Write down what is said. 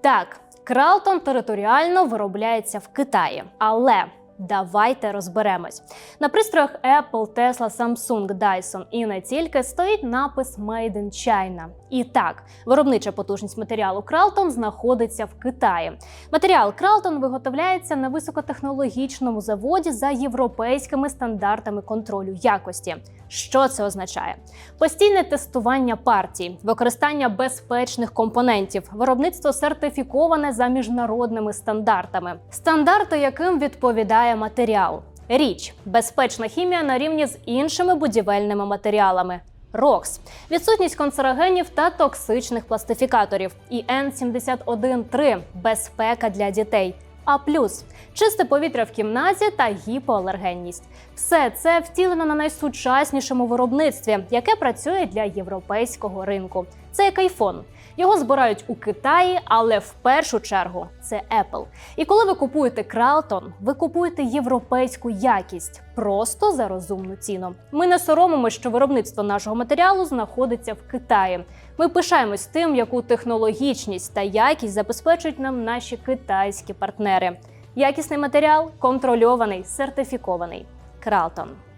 Так, Кралтон територіально виробляється в Китаї, але давайте розберемось. На пристроях Apple, Tesla, Samsung, Dyson і не тільки стоїть напис Made in China. І так, виробнича потужність матеріалу Кралтон знаходиться в Китаї. Матеріал Кралтон виготовляється на високотехнологічному заводі за європейськими стандартами контролю якості. Що це означає? Постійне тестування партій, використання безпечних компонентів, виробництво сертифіковане за міжнародними стандартами, стандарти, яким відповідає матеріал. Річ безпечна хімія на рівні з іншими будівельними матеріалами. РОКС – відсутність канцерогенів та токсичних пластифікаторів. І Н-71-3 – безпека для дітей. А чисте повітря в кімнаті та гіпоалергенність. Все це втілено на найсучаснішому виробництві, яке працює для європейського ринку. Це як айфон. Його збирають у Китаї, але в першу чергу це Apple. І коли ви купуєте Кралтон, ви купуєте європейську якість просто за розумну ціну. Ми не соромимо, що виробництво нашого матеріалу знаходиться в Китаї. Ми пишаємось тим, яку технологічність та якість забезпечують нам наші китайські партнери. Якісний матеріал контрольований, сертифікований. Кралтон.